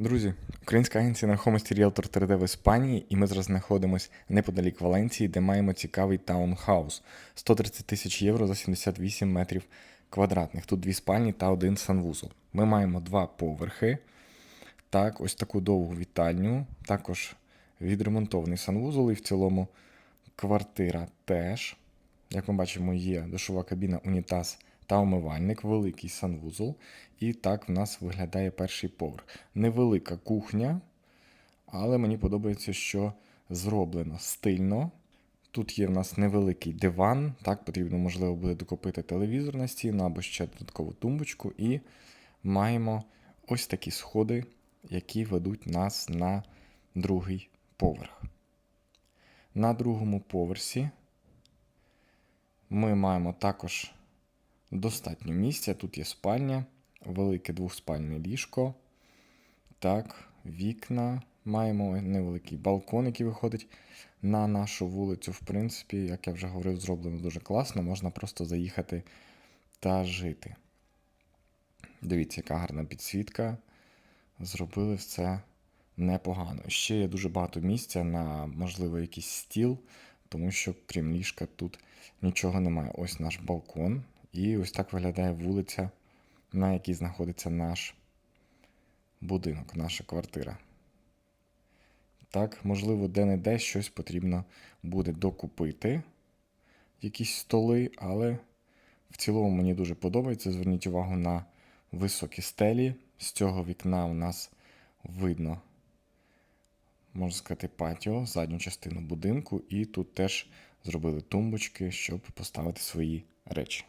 Друзі, українська агенція нерухомості Realtor 3D в Іспанії, і ми зараз знаходимося неподалік Валенції, де маємо цікавий таунхаус. 130 тисяч євро за 78 метрів квадратних. Тут дві спальні та один санвузол. Ми маємо два поверхи. Так, ось таку довгу вітальню. Також відремонтований санвузол і в цілому квартира теж. Як ми бачимо, є душова кабіна, унітаз та умивальник, великий санвузол. І так в нас виглядає перший поверх. Невелика кухня, але мені подобається, що зроблено стильно. Тут є в нас невеликий диван. Так, потрібно, можливо, буде докупити телевізор на стіну або ще додаткову тумбочку. І маємо ось такі сходи, які ведуть нас на другий поверх. На другому поверсі ми маємо також достатньо місця. Тут є спальня, велике двохспальне ліжко. Так, вікна. Маємо невеликий балкон, який виходить на нашу вулицю. В принципі, як я вже говорив, зроблено дуже класно. Можна просто заїхати та жити. Дивіться, яка гарна підсвітка. Зробили все непогано. Ще є дуже багато місця на, можливо, якийсь стіл, тому що, крім ліжка, тут нічого немає. Ось наш балкон. І ось так виглядає вулиця, на якій знаходиться наш будинок, наша квартира. Так, можливо, де-не-де щось потрібно буде докупити, якісь столи, але в цілому мені дуже подобається. Зверніть увагу на високі стелі. З цього вікна у нас видно, можна сказати, патіо, задню частину будинку, і тут теж зробили тумбочки, щоб поставити свої речі.